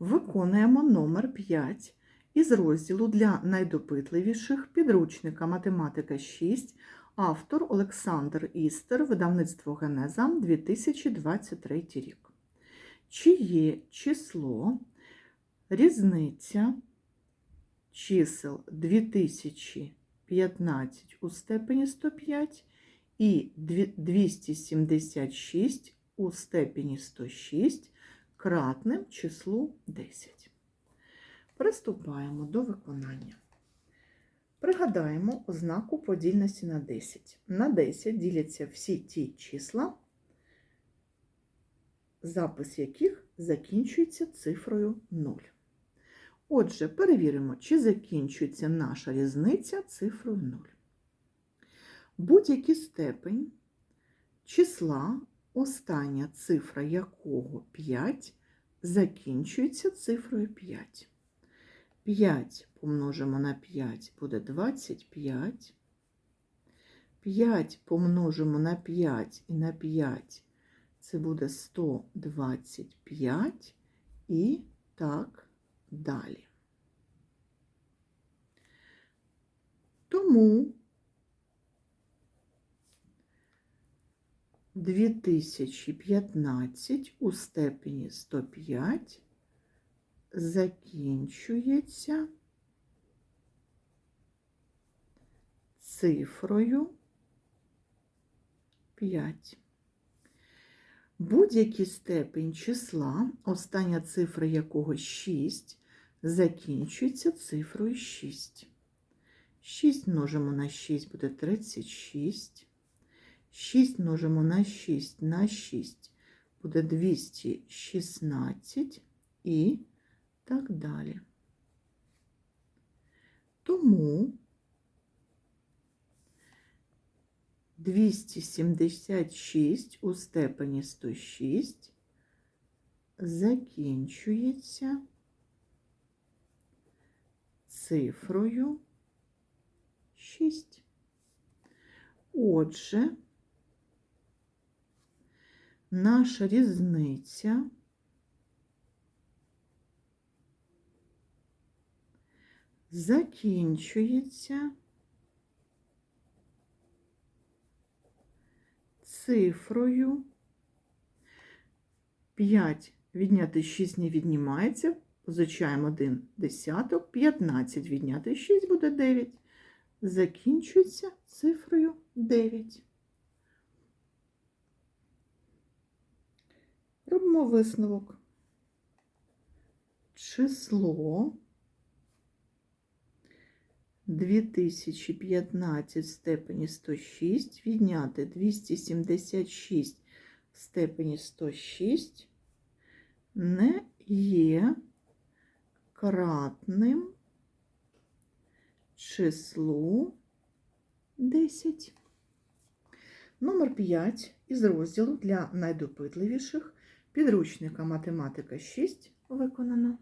Виконуємо номер 5 із розділу для найдопитливіших підручника математика 6, автор Олександр Істер, видавництво Генеза 2023 рік. Чиє число різниця чисел 2015 у степені 105 і 276 у степені 106 кратним числу 10. Приступаємо до виконання. Пригадаємо ознаку подільності на 10. На 10 діляться всі ті числа, запис яких закінчується цифрою 0. Отже, перевіримо, чи закінчується наша різниця цифрою 0. Будь-який степень числа, остання цифра якого 5, закінчується цифрою 5. 5 помножимо на 5 буде 25. 5 помножимо на 5 і на 5 це буде 125 і так далі. Тому 2015 у степені 105 закінчується цифрою 5. Будь-який степень числа, остання цифра якого 6, закінчується цифрою 6. 6 множимо на 6 буде 36. 6 множимо на 6 на 6 буде 216 і так далі. Тому 276 у степені 106 закінчується цифрою 6. Отже, наша різниця закінчується цифрою 5. Відняти 6 не віднімається, позичаємо 1 десяток, 15 відняти 6 буде 9. Закінчується цифрою 9. Робимо висновок. Число 2015 в степені 106 відняти 276 в степені 106 не є кратним числу 10. Номер 5 із розділу для найдопитливіших підручника математика 6 виконано.